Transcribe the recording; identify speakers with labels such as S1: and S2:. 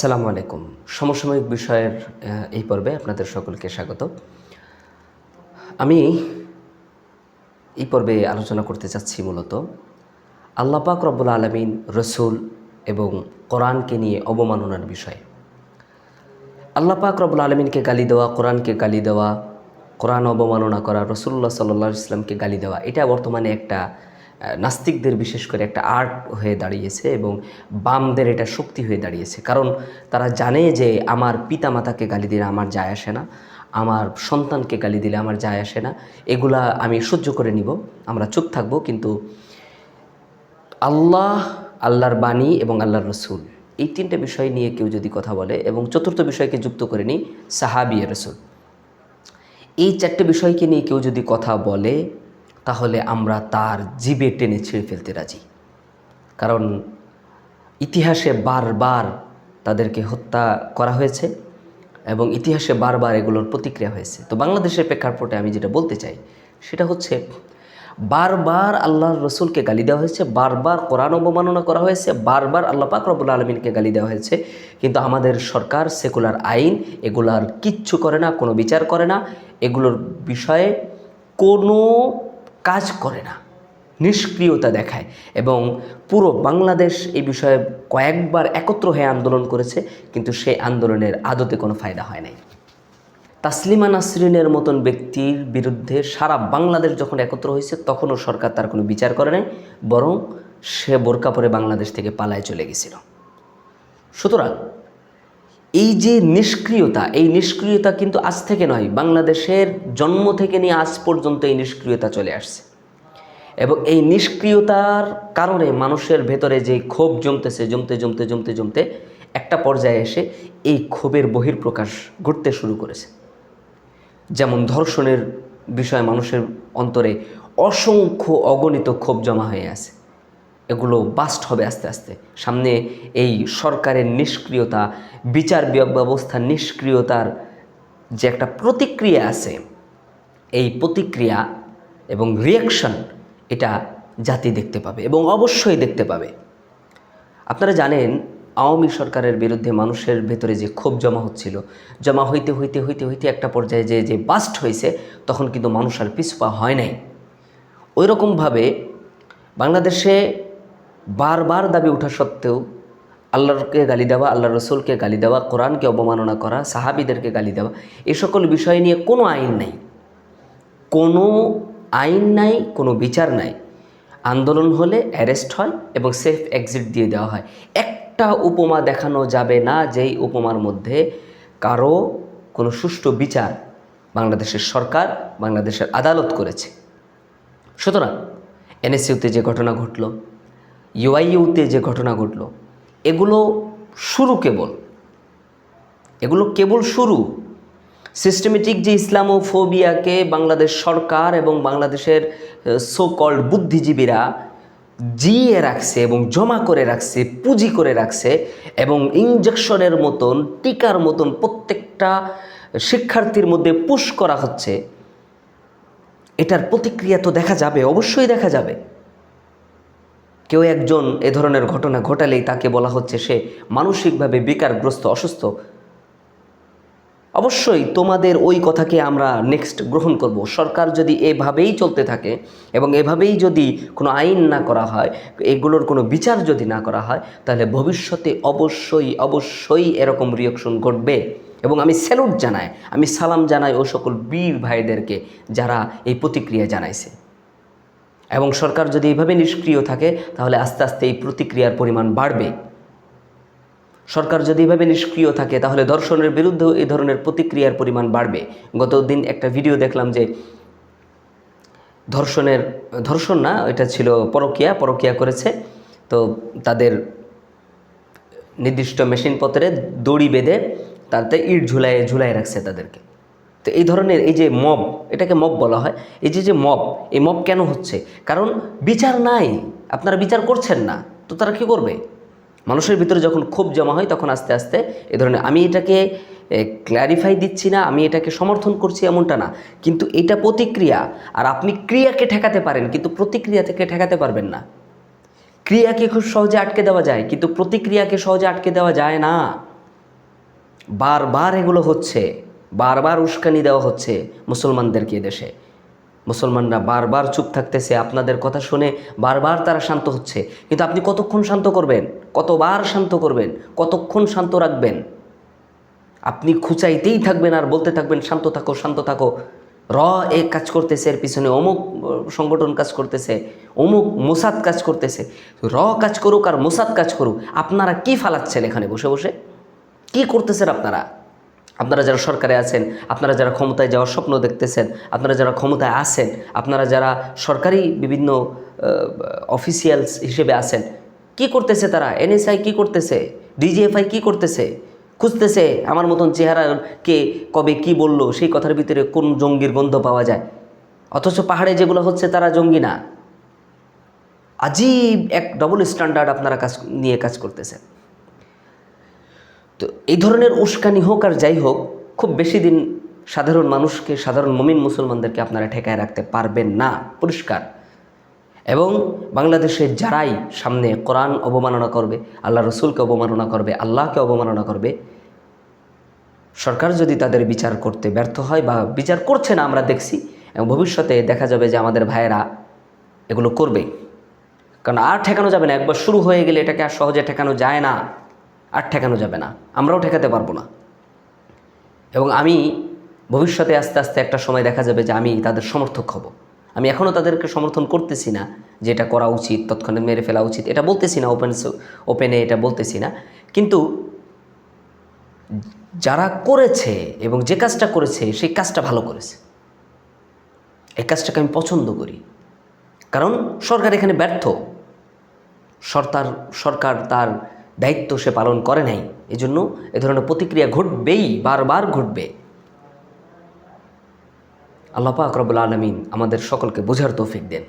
S1: আসসালামু আলাইকুম। সমসাময়িক বিষয়ের এই পর্বে আপনাদের সকলকে স্বাগত। আমি এই পর্বে আলোচনা করতে চাচ্ছি মূলত আল্লাহ পাক রব্বুল আলমিন রসুল এবং কোরআনকে নিয়ে অবমাননার বিষয়ে। আল্লাহ পাক রব্বুল আলমিনকে গালি দেওয়া, কোরআনকে গালি দেওয়া, কোরআন অবমাননা করা রসুল্লাহ সাল্লাহ ইসলামকে গালি দেওয়া, এটা বর্তমানে একটা নাস্তিকদের বিশেষ করে একটা আর্ট হয়ে দাঁড়িয়েছে এবং বামদের এটা শক্তি হয়ে দাঁড়িয়েছে। কারণ তারা জানে যে আমার পিতা মাতাকে গালি দিলে আমার যায় আসে না, আমার সন্তানকে গালি দিলে আমার যায় আসে না, এগুলা আমি সহ্য করে নিব, আমরা চুপ থাকব, কিন্তু আল্লাহ, আল্লাহর বাণী এবং আল্লাহর রসুল, এই তিনটে বিষয় নিয়ে কেউ যদি কথা বলে এবং চতুর্থ বিষয়কে যুক্ত করে নিই সাহাবিয়া রসুল। এই চারটে বিষয়কে নিয়ে কেউ যদি কথা বলে তাহলে আমরা তার জিবে টেনে ছিঁড়ে ফেলতে রাজি। কারণ ইতিহাসে বারবার তাদেরকে হত্যা করা হয়েছে এবং ইতিহাসে বারবার এগুলোর প্রতিক্রিয়া হয়েছে। তো বাংলাদেশের প্রেক্ষাপটে আমি যেটা বলতে চাই, সেটা হচ্ছে বারবার আল্লাহর রসুলকে গালি দেওয়া হয়েছে, বারবার কোরআন অবমাননা করা হয়েছে, বারবার আল্লাহ পাক রব্বুল আলমিনকে গালি দেওয়া হয়েছে। কিন্তু আমাদের সরকার সেকুলার আইন, এগুলার কিচ্ছু করে না, কোনো বিচার করে না। এগুলোর বিষয়ে কোনো কাজ করে না, নিষ্ক্রিয়তা দেখায় এবং পুরো বাংলাদেশ এই বিষয়ে কয়েকবার একত্র হয়ে আন্দোলন করেছে, কিন্তু সেই আন্দোলনের আদতে কোনো ফায়দা হয় নাই। তাসলিমা নাসরিনের মতন ব্যক্তির বিরুদ্ধে সারা বাংলাদেশ যখন একত্র হয়েছে, তখনও সরকার তার কোনো বিচার করে নাই, বরং সে বোরকা পরে বাংলাদেশ থেকে পালায় চলে গেছিল। সুতরাং এই যে নিষ্ক্রিয়তা, এই নিষ্ক্রিয়তা কিন্তু আজ থেকে নয়, বাংলাদেশের জন্ম থেকে নিয়ে আজ পর্যন্ত এই নিষ্ক্রিয়তা চলে আসছে। এবং এই নিষ্ক্রিয়তার কারণে মানুষের ভেতরে যে ক্ষোভ জমতেছে, জমতে জমতে জমতে জমতে একটা পর্যায়ে এসে এই ক্ষোভের বহির্প্রকাশ ঘটতে শুরু করেছে। যেমন ধর্ষণের বিষয়ে মানুষের অন্তরে অসংখ্য অগণিত ক্ষোভ জমা হয়ে আছে। এগুলো বাস্ট হবে আস্তে আস্তে। সামনে এই সরকারের নিষ্ক্রিয়তা, বিচার ব্যবস্থা নিষ্ক্রিয়তার যে একটা প্রতিক্রিয়া আছে, এই প্রতিক্রিয়া এবং রিয়াকশন এটা জাতি দেখতে পাবে এবং অবশ্যই দেখতে পাবে। আপনারা জানেন, আওয়ামী সরকারের বিরুদ্ধে মানুষের ভেতরে যে ক্ষোভ জমা হচ্ছিল, জমা হইতে হইতে হইতে হইতে একটা পর্যায়ে যে যে বাস্ট হয়েছে, তখন কিন্তু মানুষ আর পিছপা হয় নাই। ওই রকমভাবে বাংলাদেশে বারবার দাবি ওঠা সত্ত্বেও আল্লাহকে গালি দেওয়া আল্লাহ রসুলকে গালি দেওয়া, কোরআনকে অবমাননা করা, সাহাবিদেরকে গালি দেওয়া এই সকল বিষয় নিয়ে কোনো আইন নাই। কোনো আইন নাই, কোনো বিচার নাই। আন্দোলন হলে অ্যারেস্ট হয় এবং সেফ এক্সিট দিয়ে দেওয়া হয়। একটা উপমা দেখানো যাবে না যেই উপমার মধ্যে কারও কোনো সুষ্ঠু বিচার বাংলাদেশের সরকার, বাংলাদেশের আদালত করেছে। সুতরাং, এনএসইউতে যে ঘটনা ঘটল ইউআইইউতে যে ঘটনা ঘটল, এগুলো শুরু কেবল। এগুলো কেবল শুরু। সিস্টেমেটিক যে ইসলামোফোবিয়াকে বাংলাদেশ সরকার এবং বাংলাদেশের সো কল্ড বুদ্ধিজীবীরা জিয়ে রাখছে এবং জমা করে রাখছে, পুঁজি করে রাখছে এবং ইঞ্জেকশনের মতন, টিকার মতন প্রত্যেকটা শিক্ষার্থীর মধ্যে পুশ করা হচ্ছে। এটার প্রতিক্রিয়া তো দেখা যাবে, অবশ্যই দেখা যাবে। কেউ একজন এ ধরনের ঘটনা ঘটালেই তাকে বলা হচ্ছে সে মানসিকভাবে বেকারগ্রস্ত, অসুস্থ। অবশ্যই তোমাদের ওই কথাকে আমরা নেক্সট গ্রহণ করব। সরকার যদি এভাবেই চলতে থাকে এবং এভাবেই যদি কোনো আইন না করা হয়, এগুলোর কোনো বিচার যদি না করা হয়, তাহলে ভবিষ্যতে অবশ্যই অবশ্যই এরকম রিয়াকশন ঘটবে। এবং আমি স্যালুট জানাই, আমি সালাম জানাই ও সকল বীর ভাইদেরকে যারা এই প্রতিক্রিয়া জানাইছে। এবং সরকার যদি এইভাবে নিষ্ক্রিয় থাকে, তাহলে আস্তে আস্তে এই প্রতিক্রিয়ার পরিমাণ বাড়বে। সরকার যদি এভাবে নিষ্ক্রিয় থাকে, তাহলে ধর্ষণের বিরুদ্ধেও এই ধরনের প্রতিক্রিয়ার পরিমাণ বাড়বে। গত দিন একটা ভিডিও দেখলাম যে ধর্ষণের, ধর্ষণ না, এটা ছিল পরকিয়া পরকিয়া করেছে। তো তাদের নির্দিষ্ট মেশিনপত্রে দড়ি বেঁধে তাতে ইট ঝুলায় ঝুলায় রাখছে তাদেরকে। তো এই ধরনের এই যে মব এটাকে মব বলা হয়, এই যে যে মব এই মব কেন হচ্ছে? কারণ বিচার নাই, আপনারা বিচার করছেন না, তো তারা কী করবে? মানুষের ভিতরে যখন ক্ষোভ জমা হয়, তখন আস্তে আস্তে এ ধরনের, আমি এটাকে ক্ল্যারিফাই দিচ্ছি না, আমি এটাকে সমর্থন করছি এমনটা না। কিন্তু এটা প্রতিক্রিয়া, আর আপনি ক্রিয়াকে ঠেকাতে পারেন, কিন্তু প্রতিক্রিয়া থেকে ঠেকাতে পারবেন না। ক্রিয়াকে খুব সহজে আটকে দেওয়া যায়, কিন্তু প্রতিক্রিয়াকে সহজে আটকে দেওয়া যায় না। বারবার এগুলো হচ্ছে। বারবার উস্কানি দেওয়া হচ্ছে মুসলমানদেরকে দেশে। মুসলমানরা বারবার চুপ থাকতেছে, আপনাদের কথা শুনে বারবার তারা শান্ত হচ্ছে। কিন্তু আপনি কতক্ষণ শান্ত করবেন? কতবার শান্ত করবেন? কতক্ষণ শান্ত রাখবেন? আপনি খুচাইতেই থাকবেন আর বলতে থাকবেন, শান্ত থাকো শান্ত থাকো। র এ কাজ করতেছে, এর পিছনে অমুক সংগঠন কাজ করতেছে, অমুক মোসাদ কাজ করতেছে। র কাজ করুক আর মোসাদ কাজ করুক, আপনারা কি ফালাচ্ছেন এখানে বসে বসে? কি করতেছেন আপনারা? আপনারা যারা সরকারে আছেন, আপনারা যারা ক্ষমতায় যাওয়ার স্বপ্ন দেখতেছেন, আপনারা যারা ক্ষমতায় আছেন, আপনারা যারা সরকারি বিভিন্ন অফিসিয়ালস হিসেবে আছেন, কি করতেছে তারা? এনএসআই কি করতেছে? ডিজিএফআই কি করতেছে? খুঁজতেছে আমার মতন চেহারাকে কবে কি বলল? সেই কথার ভিতরে কোন জঙ্গির গন্ধ পাওয়া যায়? অথচ পাহাড়ে যেগুলো হচ্ছে তারা জঙ্গি না। আজীব এক ডবল স্ট্যান্ডার্ড আপনারা কাজ, নিয়ে কাজ করতেছেন। তো এই ধরনের উস্কানি হোক আর যাই হোক, খুব বেশি দিন সাধারণ মানুষকে, সাধারণ মমিন মুসলমানদেরকে আপনারা ঠেকায় রাখতে পারবেন না। পরিষ্কার। এবং বাংলাদেশে যারাই সামনে কোরআন অবমাননা করবে, আল্লাহ রসুলকে অবমাননা করবে, আল্লাহকে অবমাননা করবে, সরকার যদি তাদের বিচার করতে ব্যর্থ হয় বা বিচার করছে না আমরা দেখছি, এবং ভবিষ্যতে দেখা যাবে যে আমাদের ভাইয়েরা এগুলো করবে। কারণ আর ঠেকানো যাবে না, একবার শুরু হয়ে গেলে এটাকে আর সহজে ঠেকানো যায় না। আর ঠেকানো যাবে না। আমরাও ঠেকাতে পারব না। এবং আমি ভবিষ্যতে আস্তে আস্তে একটা সময় দেখা যাবে যে আমি তাদের সমর্থক হব। আমি এখনও তাদেরকে সমর্থন করতেছি না যে এটা করা উচিত, তৎক্ষণাৎ মেরে ফেলা উচিত। এটা বলতেছি না ওপেন ওপেনে এটা বলতেছি না। কিন্তু যারা করেছে এবং যে কাজটা করেছে, সেই কাজটা ভালো করেছে। এই কাজটাকে আমি পছন্দ করি। কারণ সরকার এখানে ব্যর্থ। সরকার সরকার তার দায়িত্ব সে পালন করে নাই। এজন্য এ ধরনের প্রতিক্রিয়া ঘটবেই, বারবার ঘটবে। আল্লাহ আকরবুল আলমিন আমাদের সকলকে বোঝার তৌফিক দেন।